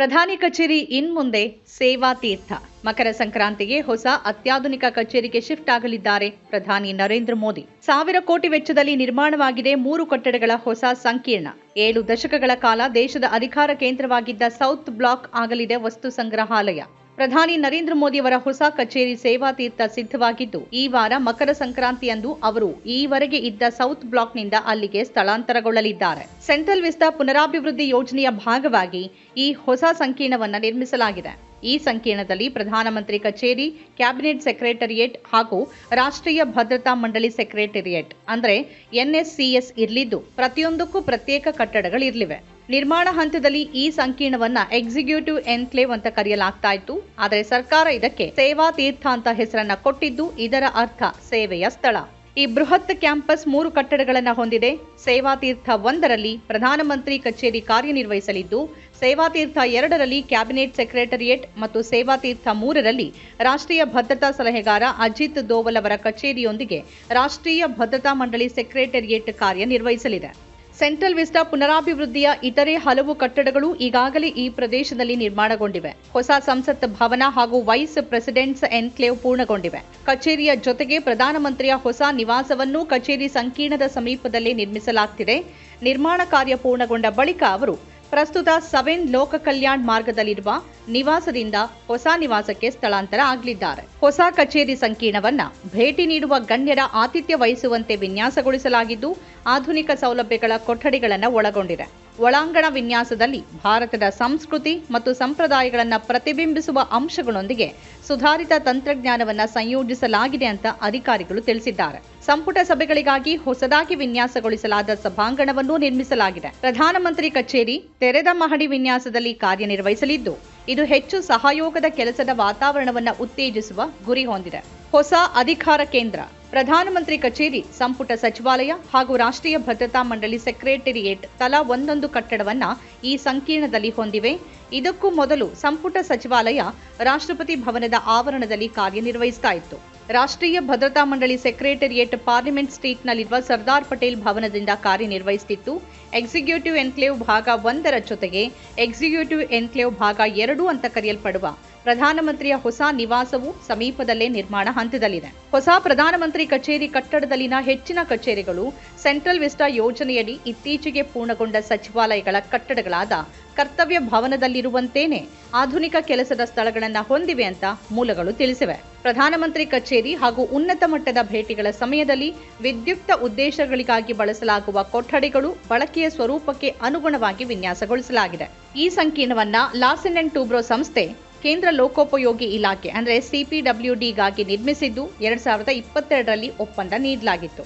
ಪ್ರಧಾನಿ ಕಚೇರಿ ಇನ್ಮುಂದೆ ಸೇವಾ ತೀರ್ಥ. ಮಕರ ಸಂಕ್ರಾಂತಿಗೆ ಹೊಸ ಅತ್ಯಾಧುನಿಕ ಕಚೇರಿಗೆ ಶಿಫ್ಟ್ ಆಗಲಿದ್ದಾರೆ ಪ್ರಧಾನಿ ನರೇಂದ್ರ ಮೋದಿ. ಸಾವಿರ ಕೋಟಿ ವೆಚ್ಚದಲ್ಲಿ ನಿರ್ಮಾಣವಾಗಿದೆ ಮೂರು ಕಟ್ಟಡಗಳ ಹೊಸ ಸಂಕೀರ್ಣ. ಏಳು ದಶಕಗಳ ಕಾಲ ದೇಶದ ಅಧಿಕಾರ ಕೇಂದ್ರವಾಗಿದ್ದ ಸೌತ್ ಬ್ಲಾಕ್ ಆಗಲಿದೆ ವಸ್ತು ಸಂಗ್ರಹಾಲಯ. ಪ್ರಧಾನಿ ನರೇಂದ್ರ ಮೋದಿಯವರ ಹೊಸ ಕಚೇರಿ ಸೇವಾ ತೀರ್ಥ ಸಿದ್ಧವಾಗಿದ್ದು, ಈ ವಾರ ಮಕರ ಸಂಕ್ರಾಂತಿಯಂದು ಅವರು ಈವರೆಗೆ ಇದ್ದ ಸೌತ್ ಬ್ಲಾಕ್ನಿಂದ ಅಲ್ಲಿಗೆ ಸ್ಥಳಾಂತರಗೊಳ್ಳಲಿದ್ದಾರೆ. ಸೆಂಟ್ರಲ್ ವಿಸ್ತಾ ಪುನರಾಭಿವೃದ್ಧಿ ಯೋಜನೆಯ ಭಾಗವಾಗಿ ಈ ಹೊಸ ಸಂಕೀರ್ಣವನ್ನು ನಿರ್ಮಿಸಲಾಗಿದೆ. ಈ ಸಂಕೀರ್ಣದಲ್ಲಿ ಪ್ರಧಾನಮಂತ್ರಿ ಕಚೇರಿ, ಕ್ಯಾಬಿನೆಟ್ ಸೆಕ್ರೆಟರಿಯೇಟ್ ಹಾಗೂ ರಾಷ್ಟ್ರೀಯ ಭದ್ರತಾ ಮಂಡಳಿ ಸೆಕ್ರೆಟರಿಯೇಟ್, ಅಂದ್ರೆ ಎನ್ಎಸ್ಸಿಎಸ್ ಇರಲಿದ್ದು ಪ್ರತಿಯೊಂದಕ್ಕೂ ಪ್ರತ್ಯೇಕ ಕಟ್ಟಡಗಳಿರಲಿವೆ. ನಿರ್ಮಾಣ ಹಂತದಲ್ಲಿ ಈ ಸಂಕೀರ್ಣವನ್ನ ಎಕ್ಸಿಕ್ಯೂಟಿವ್ ಎನ್ಕ್ಲೇವ್ ಅಂತ ಕರೆಯಲಾಗ್ತಾ ಇತ್ತು. ಆದರೆ ಸರ್ಕಾರ ಇದಕ್ಕೆ ಸೇವಾ ತೀರ್ಥ ಅಂತ ಹೆಸರನ್ನ ಕೊಟ್ಟಿದ್ದು ಇದರ ಅರ್ಥ ಸೇವೆಯ ಸ್ಥಳ. ಈ ಬೃಹತ್ ಕ್ಯಾಂಪಸ್ ಮೂರು ಕಟ್ಟಡಗಳನ್ನು ಹೊಂದಿದೆ. ಸೇವಾ ತೀರ್ಥ ಒಂದರಲ್ಲಿ ಪ್ರಧಾನಮಂತ್ರಿ ಕಚೇರಿ ಕಾರ್ಯನಿರ್ವಹಿಸಲಿದ್ದು ಸೇವಾ ತೀರ್ಥ ಎರಡರಲ್ಲಿ ಕ್ಯಾಬಿನೆಟ್ ಸೆಕ್ರೆಟರಿಯೇಟ್ ಮತ್ತು ಸೇವಾ ತೀರ್ಥ ಮೂರರಲ್ಲಿ ರಾಷ್ಟ್ರೀಯ ಭದ್ರತಾ ಸಲಹೆಗಾರ ಅಜಿತ್ ದೋವಲ್ ಅವರ ಕಚೇರಿಯೊಂದಿಗೆ ರಾಷ್ಟ್ರೀಯ ಭದ್ರತಾ ಮಂಡಳಿ ಸೆಕ್ರೆಟರಿಯೇಟ್ ಕಾರ್ಯನಿರ್ವಹಿಸಲಿದೆ. ಸೆಂಟ್ರಲ್ ವಿಸ್ಟಾ ಪುನರಾಭಿವೃದ್ಧಿಯ ಇತರೆ ಹಲವು ಕಟ್ಟಡಗಳು ಈಗಾಗಲೇ ಈ ಪ್ರದೇಶದಲ್ಲಿ ನಿರ್ಮಾಣಗೊಂಡಿವೆ. ಹೊಸ ಸಂಸತ್ ಭವನ ಹಾಗೂ ವೈಸ್ ಪ್ರೆಸಿಡೆಂಟ್ಸ್ ಎನ್ಕ್ಲೇವ್ ಪೂರ್ಣಗೊಂಡಿವೆ. ಕಚೇರಿಯ ಜೊತೆಗೆ ಪ್ರಧಾನಮಂತ್ರಿಯ ಹೊಸ ನಿವಾಸವನ್ನೂ ಕಚೇರಿ ಸಂಕೀರ್ಣದ ಸಮೀಪದಲ್ಲಿ ನಿರ್ಮಿಸಲಾಗ್ತಿದೆ. ನಿರ್ಮಾಣ ಕಾರ್ಯ ಪೂರ್ಣಗೊಂಡ ಬಳಿಕ ಅವರು ಪ್ರಸ್ತುತ ಸವೆನ್ ಲೋಕ ಕಲ್ಯಾಣ್ ಮಾರ್ಗದಲ್ಲಿರುವ ನಿವಾಸದಿಂದ ಹೊಸ ನಿವಾಸಕ್ಕೆ ಸ್ಥಳಾಂತರ ಆಗಲಿದ್ದಾರೆ. ಹೊಸ ಕಚೇರಿ ಸಂಕೀರ್ಣವನ್ನ ಭೇಟಿ ನೀಡುವ ಗಣ್ಯರ ಆತಿಥ್ಯ ವಹಿಸುವಂತೆ ವಿನ್ಯಾಸಗೊಳಿಸಲಾಗಿದ್ದು, ಆಧುನಿಕ ಸೌಲಭ್ಯಗಳ ಕೊಠಡಿಗಳನ್ನು ಒಳಗೊಂಡಿದೆ. ಒಳಾಂಗಣ ವಿನ್ಯಾಸದಲ್ಲಿ ಭಾರತದ ಸಂಸ್ಕೃತಿ ಮತ್ತು ಸಂಪ್ರದಾಯಗಳನ್ನು ಪ್ರತಿಬಿಂಬಿಸುವ ಅಂಶಗಳೊಂದಿಗೆ ಸುಧಾರಿತ ತಂತ್ರಜ್ಞಾನವನ್ನು ಸಂಯೋಜಿಸಲಾಗಿದೆ ಅಂತ ಅಧಿಕಾರಿಗಳು ತಿಳಿಸಿದ್ದಾರೆ. ಸಂಪುಟ ಸಭೆಗಳಿಗಾಗಿ ಹೊಸದಾಗಿ ವಿನ್ಯಾಸಗೊಳಿಸಲಾದ ಸಭಾಂಗಣವನ್ನು ನಿರ್ಮಿಸಲಾಗಿದೆ. ಪ್ರಧಾನಮಂತ್ರಿ ಕಚೇರಿ ತೆರೆದ ಮಹಡಿ ವಿನ್ಯಾಸದಲ್ಲಿ ಕಾರ್ಯನಿರ್ವಹಿಸಲಿದ್ದು ಇದು ಹೆಚ್ಚು ಸಹಯೋಗದ ಕೆಲಸದ ವಾತಾವರಣವನ್ನು ಉತ್ತೇಜಿಸುವ ಗುರಿ ಹೊಂದಿದೆ. ಹೊಸ ಅಧಿಕಾರ ಕೇಂದ್ರ, ಪ್ರಧಾನಮಂತ್ರಿ ಕಚೇರಿ, ಸಂಪುಟ ಸಚಿವಾಲಯ ಹಾಗೂ ರಾಷ್ಟ್ರೀಯ ಭದ್ರತಾ ಮಂಡಳಿ ಸೆಕ್ರೆಟರಿಯೇಟ್ ತಲಾ ಒಂದೊಂದು ಕಟ್ಟಡವನ್ನ ಈ ಸಂಕೀರ್ಣದಲ್ಲಿ ಹೊಂದಿವೆ. ಇದಕ್ಕೂ ಮೊದಲು ಸಂಪುಟ ಸಚಿವಾಲಯ ರಾಷ್ಟ್ರಪತಿ ಭವನದ ಆವರಣದಲ್ಲಿ ಕಾರ್ಯನಿರ್ವಹಿಸ್ತಾ ಇತ್ತು. ರಾಷ್ಟ್ರೀಯ ಭದ್ರತಾ ಮಂಡಳಿ ಸೆಕ್ರೆಟರಿಯೇಟ್ ಪಾರ್ಲಿಮೆಂಟ್ ಸ್ಟ್ರೀಟ್ನಲ್ಲಿರುವ ಸರ್ದಾರ್ ಪಟೇಲ್ ಭವನದಿಂದ ಕಾರ್ಯನಿರ್ವಹಿಸುತ್ತಿತ್ತು. ಎಕ್ಸಿಕ್ಯೂಟಿವ್ ಎನ್ಕ್ಲೇವ್ ಭಾಗ ಒಂದರ ಜೊತೆಗೆ ಎಕ್ಸಿಕ್ಯೂಟಿವ್ ಎನ್ಕ್ಲೇವ್ ಭಾಗ ಎರಡು ಅಂತ ಕರೆಯಲ್ಪಡುವ ಪ್ರಧಾನಮಂತ್ರಿಯ ಹೊಸ ನಿವಾಸವು ಸಮೀಪದಲ್ಲೇ ನಿರ್ಮಾಣ ಹಂತದಲ್ಲಿದೆ. ಹೊಸ ಪ್ರಧಾನಮಂತ್ರಿ ಕಚೇರಿ ಕಟ್ಟಡದಲ್ಲಿನ ಹೆಚ್ಚಿನ ಕಚೇರಿಗಳು ಸೆಂಟ್ರಲ್ ವಿಸ್ಟಾ ಯೋಜನೆಯಡಿ ಇತ್ತೀಚೆಗೆ ಪೂರ್ಣಗೊಂಡ ಸಚಿವಾಲಯಗಳ ಕಟ್ಟಡಗಳಾದ ಕರ್ತವ್ಯ ಭವನದಲ್ಲಿರುವಂತೇನೆ ಆಧುನಿಕ ಕೆಲಸದ ಸ್ಥಳಗಳನ್ನು ಹೊಂದಿವೆ ಅಂತ ಮೂಲಗಳು ತಿಳಿಸಿವೆ. ಪ್ರಧಾನಮಂತ್ರಿ ಕಚೇರಿ ಹಾಗೂ ಉನ್ನತ ಮಟ್ಟದ ಭೇಟಿಗಳ ಸಮಯದಲ್ಲಿ ವಿದ್ಯುಕ್ತ ಉದ್ದೇಶಗಳಿಗಾಗಿ ಬಳಸಲಾಗುವ ಕೊಠಡಿಗಳು ಬಳಕೆಯ ಸ್ವರೂಪಕ್ಕೆ ಅನುಗುಣವಾಗಿ ವಿನ್ಯಾಸಗೊಳಿಸಲಾಗಿದೆ. ಈ ಸಂಕೀರ್ಣವನ್ನ ಲಾರ್ಸನ್ ಅಂಡ್ ಟೂಬ್ರೋ ಸಂಸ್ಥೆ ಕೇಂದ್ರ ಲೋಕೋಪಯೋಗಿ ಇಲಾಖೆ, ಅಂದರೆ ಸಿಪಿಡಬ್ಲ್ಯೂಡಿಗಾಗಿ ನಿರ್ಮಿಸಿದ್ದು ಎರಡು ಸಾವಿರದ ಇಪ್ಪತ್ತೆರಡರಲ್ಲಿ ಒಪ್ಪಂದ ನೀಡಲಾಗಿತ್ತು.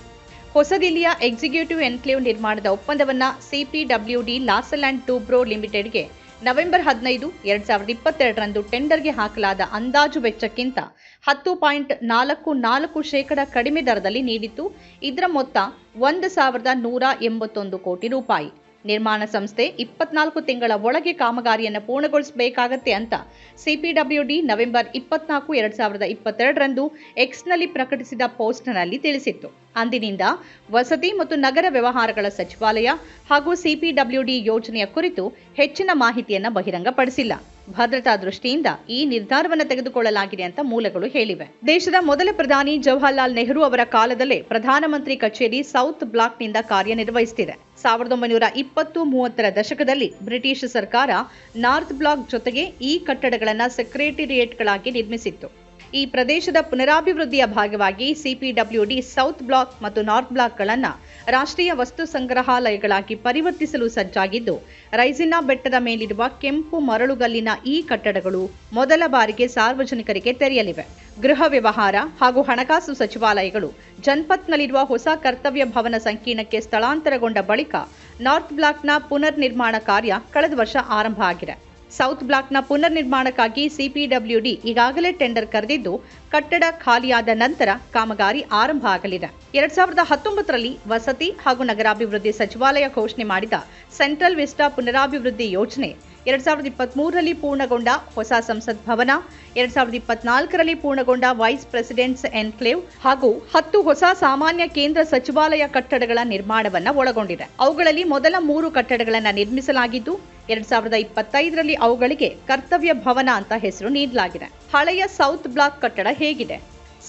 ಹೊಸದಿಲ್ಲಿಯ ಎಕ್ಸಿಕ್ಯೂಟಿವ್ ಎನ್ಕ್ಲೇವ್ ನಿರ್ಮಾಣದ ಒಪ್ಪಂದವನ್ನ ಸಿಪಿಡಬ್ಲ್ಯೂಡಿ ಲಾಸಲ್ ಅಂಡ್ ಟೂಬ್ರೋ ಲಿಮಿಟೆಡ್ಗೆ ನವೆಂಬರ್ ಹದಿನೈದು ಎರಡು ಸಾವಿರದ ಇಪ್ಪತ್ತೆರಡರಂದು ಟೆಂಡರ್ಗೆ ಹಾಕಲಾದ ಅಂದಾಜು ವೆಚ್ಚಕ್ಕಿಂತ ಹತ್ತು ಪಾಯಿಂಟ್ ನಾಲ್ಕು ನಾಲ್ಕು ಶೇಕಡ ಕಡಿಮೆ ದರದಲ್ಲಿ ನೀಡಿತ್ತು. ಇದರ ಮೊತ್ತ ಒಂದು ಸಾವಿರದ ನೂರ ಎಂಬತ್ತೊಂದು ಕೋಟಿ ರೂಪಾಯಿ. ನಿರ್ಮಾಣ ಸಂಸ್ಥೆ ಇಪ್ಪತ್ನಾಲ್ಕು ತಿಂಗಳ ಒಳಗೆ ಕಾಮಗಾರಿಯನ್ನು ಪೂರ್ಣಗೊಳಿಸಬೇಕಾಗತ್ತೆ ಅಂತ ಸಿಪಿಡಬ್ಲ್ಯೂಡಿ ನವೆಂಬರ್ ಇಪ್ಪತ್ನಾಲ್ಕು, ಎರಡ್ ಸಾವಿರದ ಇಪ್ಪತ್ತೆರಡರಂದು ಎಕ್ಸ್ನಲ್ಲಿ ಪ್ರಕಟಿಸಿದ ಪೋಸ್ಟ್ನಲ್ಲಿ ತಿಳಿಸಿತ್ತು. ಅಂದಿನಿಂದ ವಸತಿ ಮತ್ತು ನಗರ ವ್ಯವಹಾರಗಳ ಸಚಿವಾಲಯ ಹಾಗೂ ಸಿಪಿಡಬ್ಲ್ಯೂಡಿ ಯೋಜನೆಯ ಕುರಿತು ಹೆಚ್ಚಿನ ಮಾಹಿತಿಯನ್ನು ಬಹಿರಂಗಪಡಿಸಿಲ್ಲ. ಭದ್ರತಾ ದೃಷ್ಟಿಯಿಂದ ಈ ನಿರ್ಧಾರವನ್ನು ತೆಗೆದುಕೊಳ್ಳಲಾಗಿದೆ ಅಂತ ಮೂಲಗಳು ಹೇಳಿವೆ. ದೇಶದ ಮೊದಲ ಪ್ರಧಾನಿ ಜವಾಹರ್ಲಾಲ್ ನೆಹರು ಅವರ ಕಾಲದಲ್ಲೇ ಪ್ರಧಾನಮಂತ್ರಿ ಕಚೇರಿ ಸೌತ್ ಬ್ಲಾಕ್ನಿಂದ ಕಾರ್ಯನಿರ್ವಹಿಸುತ್ತಿದೆ ಸಾವಿರದ ಒಂಬೈನೂರ ಇಪ್ಪತ್ತು ಮೂವತ್ತರ ದಶಕದಲ್ಲಿ ಬ್ರಿಟಿಷ್ ಸರ್ಕಾರ ನಾರ್ತ್ ಬ್ಲಾಕ್ ಜೊತೆಗೆ ಈ ಕಟ್ಟಡಗಳನ್ನು ಸೆಕ್ರೆಟರಿಯೇಟ್ಗಳಾಗಿ ನಿರ್ಮಿಸಿತ್ತು. ಈ ಪ್ರದೇಶದ ಪುನರಾಭಿವೃದ್ಧಿಯ ಭಾಗವಾಗಿ ಸಿಪಿಡಬ್ಲ್ಯೂಡಿ ಸೌತ್ ಬ್ಲಾಕ್ ಮತ್ತು ನಾರ್ತ್ ಬ್ಲಾಕ್ಗಳನ್ನು ರಾಷ್ಟ್ರೀಯ ವಸ್ತು ಸಂಗ್ರಹಾಲಯಗಳಾಗಿ ಪರಿವರ್ತಿಸಲು ಸಜ್ಜಾಗಿದ್ದು, ರೈಸಿನಾ ಬೆಟ್ಟದ ಮೇಲಿರುವ ಕೆಂಪು ಮರಳುಗಲ್ಲಿನ ಈ ಕಟ್ಟಡಗಳು ಮೊದಲ ಬಾರಿಗೆ ಸಾರ್ವಜನಿಕರಿಗೆ ತೆರೆಯಲಿವೆ. ಗೃಹ ವ್ಯವಹಾರ ಹಾಗೂ ಹಣಕಾಸು ಸಚಿವಾಲಯಗಳು ಜನ್ಪತ್ನಲ್ಲಿರುವ ಹೊಸ ಕರ್ತವ್ಯ ಭವನ ಸಂಕೀರ್ಣಕ್ಕೆ ಸ್ಥಳಾಂತರಗೊಂಡ ಬಳಿಕ ನಾರ್ತ್ ಬ್ಲಾಕ್ನ ಪುನರ್ ನಿರ್ಮಾಣ ಕಾರ್ಯ ಕಳೆದ ವರ್ಷ ಆರಂಭ ಆಗಿದೆ. ಸೌತ್ ಬ್ಲಾಕ್ನ ಪುನರ್ ನಿರ್ಮಾಣಕ್ಕಾಗಿ ಸಿಪಿಡಬ್ಲ್ಯೂಡಿ ಈಗಾಗಲೇ ಟೆಂಡರ್ ಕರೆದಿದ್ದು, ಕಟ್ಟಡ ಖಾಲಿಯಾದ ನಂತರ ಕಾಮಗಾರಿ ಆರಂಭ ಆಗಲಿದೆ. ಎರಡ್ ಸಾವಿರದ ಹತ್ತೊಂಬತ್ತರಲ್ಲಿ ವಸತಿ ಹಾಗೂ ನಗರಾಭಿವೃದ್ಧಿ ಸಚಿವಾಲಯ ಘೋಷಣೆ ಮಾಡಿದ ಸೆಂಟ್ರಲ್ ವಿಸ್ಟಾ ಪುನರಾಭಿವೃದ್ಧಿ ಯೋಜನೆ ಎರಡ್ ಸಾವಿರದ ಇಪ್ಪತ್ಮೂರರಲ್ಲಿ ಪೂರ್ಣಗೊಂಡ ಹೊಸ ಸಂಸತ್ ಭವನ, ಎರಡ್ ಸಾವಿರದ ಇಪ್ಪತ್ನಾಲ್ಕರಲ್ಲಿ ಪೂರ್ಣಗೊಂಡ ವೈಸ್ ಪ್ರೆಸಿಡೆಂಟ್ಸ್ ಎನ್ಕ್ಲೇವ್ ಹಾಗೂ ಹತ್ತು ಹೊಸ ಸಾಮಾನ್ಯ ಕೇಂದ್ರ ಸಚಿವಾಲಯ ಕಟ್ಟಡಗಳ ನಿರ್ಮಾಣವನ್ನು ಒಳಗೊಂಡಿದೆ. ಅವುಗಳಲ್ಲಿ ಮೊದಲ ಮೂರು ಕಟ್ಟಡಗಳನ್ನು ನಿರ್ಮಿಸಲಾಗಿದ್ದು, ಎರಡ್ ಸಾವಿರದ ಇಪ್ಪತ್ತೈದರಲ್ಲಿ ಅವುಗಳಿಗೆ ಕರ್ತವ್ಯ ಭವನ ಅಂತ ಹೆಸರು ನೀಡಲಾಗಿದೆ. ಹಳೆಯ ಸೌತ್ ಬ್ಲಾಕ್ ಕಟ್ಟಡ ಹೇಗಿದೆ?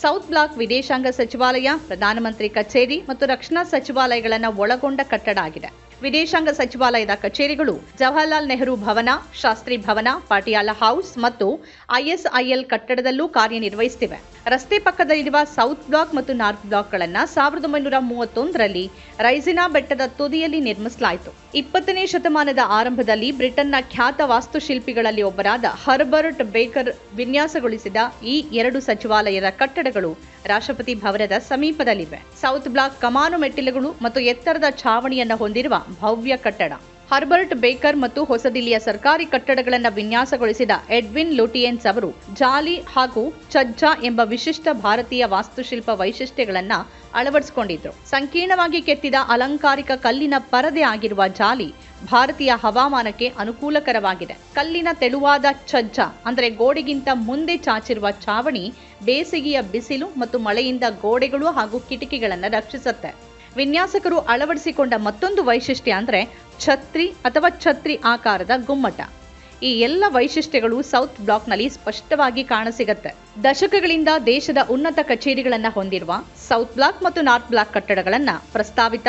ಸೌತ್ ಬ್ಲಾಕ್ ವಿದೇಶಾಂಗ ಸಚಿವಾಲಯ, ಪ್ರಧಾನಮಂತ್ರಿ ಕಚೇರಿ ಮತ್ತು ರಕ್ಷಣಾ ಸಚಿವಾಲಯಗಳನ್ನು ಒಳಗೊಂಡ ಕಟ್ಟಡ ಆಗಿದೆ. ವಿದೇಶಾಂಗ ಸಚಿವಾಲಯದ ಕಚೇರಿಗಳು ಜವಾಹರ್ಲಾಲ್ ನೆಹರು ಭವನ ಶಾಸ್ತ್ರಿ ಭವನ ಪಾಟಿಯಾಲ ಹೌಸ್ ಮತ್ತು ಐಎಸ್ಐಎಲ್ ಕಟ್ಟಡದಲ್ಲೂ ಕಾರ್ಯನಿರ್ವಹಿಸುತ್ತಿವೆ. ರಸ್ತೆ ಪಕ್ಕದಲ್ಲಿರುವ ಸೌತ್ ಬ್ಲಾಕ್ ಮತ್ತು ನಾರ್ತ್ ಬ್ಲಾಕ್ಗಳನ್ನು ಸಾವಿರದ ಒಂಬೈನೂರ ಮೂವತ್ತೊಂದರಲ್ಲಿ ರೈಸಿನಾ ಬೆಟ್ಟದ ತುದಿಯಲ್ಲಿ ನಿರ್ಮಿಸಲಾಯಿತು. ಇಪ್ಪತ್ತನೇ ಶತಮಾನದ ಆರಂಭದಲ್ಲಿ ಬ್ರಿಟನ್ನ ಖ್ಯಾತ ವಾಸ್ತುಶಿಲ್ಪಿಗಳಲ್ಲಿ ಒಬ್ಬರಾದ ಹರ್ಬರ್ಟ್ ಬೇಕರ್ ವಿನ್ಯಾಸಗೊಳಿಸಿದ ಈ ಎರಡು ಸಚಿವಾಲಯದ ಕಟ್ಟಡಗಳು ರಾಷ್ಟ್ರಪತಿ ಭವನದ ಸಮೀಪದಲ್ಲಿವೆ. ಸೌತ್ ಬ್ಲಾಕ್ ಕಮಾನು ಮೆಟ್ಟಿಲುಗಳು ಮತ್ತು ಎತ್ತರದ ಛಾವಣಿಯನ್ನು ಹೊಂದಿರುವ ಭವ್ಯ ಕಟ್ಟಡ. ಹರ್ಬರ್ಟ್ ಬೇಕರ್ ಮತ್ತು ಹೊಸದಿಲ್ಲಿಯ ಸರ್ಕಾರಿ ಕಟ್ಟಡಗಳನ್ನು ವಿನ್ಯಾಸಗೊಳಿಸಿದ ಎಡ್ವಿನ್ ಲೂಟಿಯೆನ್ಸ್ ಅವರು ಜಾಲಿ ಹಾಗೂ ಚಜ್ಜಾ ಎಂಬ ವಿಶಿಷ್ಟ ಭಾರತೀಯ ವಾಸ್ತುಶಿಲ್ಪ ವೈಶಿಷ್ಟ್ಯಗಳನ್ನು ಅಳವಡಿಸಿಕೊಂಡಿದ್ದರು ಸಂಕೀರ್ಣವಾಗಿ ಕೆತ್ತಿದ ಅಲಂಕಾರಿಕ ಕಲ್ಲಿನ ಪರದೆ ಆಗಿರುವ ಜಾಲಿ ಭಾರತೀಯ ಹವಾಮಾನಕ್ಕೆ ಅನುಕೂಲಕರವಾಗಿದೆ. ಕಲ್ಲಿನ ತೆಳುವಾದ ಛಜ್ಜ ಅಂದರೆ ಗೋಡೆಗಿಂತ ಮುಂದೆ ಚಾಚಿರುವ ಛಾವಣಿ ಬೇಸಿಗೆಯ ಬಿಸಿಲು ಮತ್ತು ಮಳೆಯಿಂದ ಗೋಡೆಗಳು ಹಾಗೂ ಕಿಟಕಿಗಳನ್ನು ರಕ್ಷಿಸುತ್ತೆ. ವಿನ್ಯಾಸಕರು ಅಳವಡಿಸಿಕೊಂಡ ಮತ್ತೊಂದು ವೈಶಿಷ್ಟ್ಯ ಅಂದರೆ ಛತ್ರಿ ಅಥವಾ ಛತ್ರಿ ಆಕಾರದ ಗುಮ್ಮಟ. ಈ ಎಲ್ಲ ವೈಶಿಷ್ಟ್ಯಗಳು ಸೌತ್ ಬ್ಲಾಕ್ನಲ್ಲಿ ಸ್ಪಷ್ಟವಾಗಿ ಕಾಣಸಿಗತ್ತೆ. ದಶಕಗಳಿಂದ ದೇಶದ ಉನ್ನತ ಕಚೇರಿಗಳನ್ನು ಹೊಂದಿರುವ ಸೌತ್ ಬ್ಲಾಕ್ ಮತ್ತು ನಾರ್ತ್ ಬ್ಲಾಕ್ ಕಟ್ಟಡಗಳನ್ನ ಪ್ರಸ್ತಾವಿತ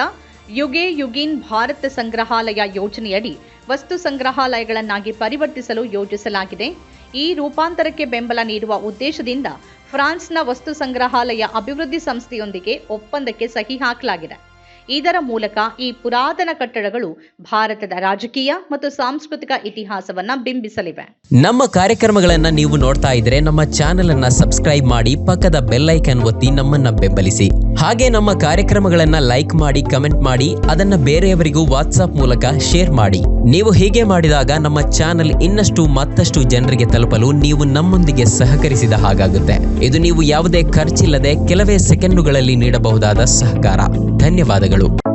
ಯುಗೆ ಯುಗೀನ್ ಭಾರತ ಸಂಗ್ರಹಾಲಯ ಯೋಜನೆಯಡಿ ವಸ್ತು ಸಂಗ್ರಹಾಲಯಗಳನ್ನಾಗಿ ಪರಿವರ್ತಿಸಲು ಯೋಜಿಸಲಾಗಿದೆ. ಈ ರೂಪಾಂತರಕ್ಕೆ ಬೆಂಬಲ ನೀಡುವ ಉದ್ದೇಶದಿಂದ ಫ್ರಾನ್ಸ್ನ ವಸ್ತು ಸಂಗ್ರಹಾಲಯ ಅಭಿವೃದ್ಧಿ ಸಂಸ್ಥೆಯೊಂದಿಗೆ ಒಪ್ಪಂದಕ್ಕೆ ಸಹಿ ಹಾಕಲಾಗಿದೆ. ಇದರ ಮೂಲಕ ಈ ಪುರಾತನ ಕಟ್ಟಡಗಳು ಭಾರತದ ರಾಜಕೀಯ ಮತ್ತು ಸಾಂಸ್ಕೃತಿಕ ಇತಿಹಾಸವನ್ನ ಬಿಂಬಿಸಲಿವೆ. ನಮ್ಮ ಕಾರ್ಯಕ್ರಮಗಳನ್ನ ನೀವು ನೋಡ್ತಾ ಇದ್ರೆ ನಮ್ಮ ಚಾನೆಲ್ ಅನ್ನ ಸಬ್ಸ್ಕ್ರೈಬ್ ಮಾಡಿ ಪಕ್ಕದ ಬೆಲ್ ಐಕನ್ ಒತ್ತಿ ನಮ್ಮನ್ನ ಬೆಂಬಲಿಸಿ. ಹಾಗೆ ನಮ್ಮ ಕಾರ್ಯಕ್ರಮಗಳನ್ನ ಲೈಕ್ ಮಾಡಿ, ಕಮೆಂಟ್ ಮಾಡಿ, ಅದನ್ನ ಬೇರೆಯವರಿಗೂ ವಾಟ್ಸ್ಆಪ್ ಮೂಲಕ ಶೇರ್ ಮಾಡಿ. ನೀವು ಹೀಗೆ ಮಾಡಿದಾಗ ನಮ್ಮ ಚಾನೆಲ್ ಇನ್ನಷ್ಟು ಮತ್ತಷ್ಟು ಜನರಿಗೆ ತಲುಪಲು ನೀವು ನಮ್ಮೊಂದಿಗೆ ಸಹಕರಿಸಿದ ಹಾಗಾಗುತ್ತೆ. ಇದು ನೀವು ಯಾವುದೇ ಖರ್ಚಿಲ್ಲದೆ ಕೆಲವೇ ಸೆಕೆಂಡುಗಳಲ್ಲಿ ನೀಡಬಹುದಾದ ಸಹಕಾರ. ಧನ್ಯವಾದಗಳು.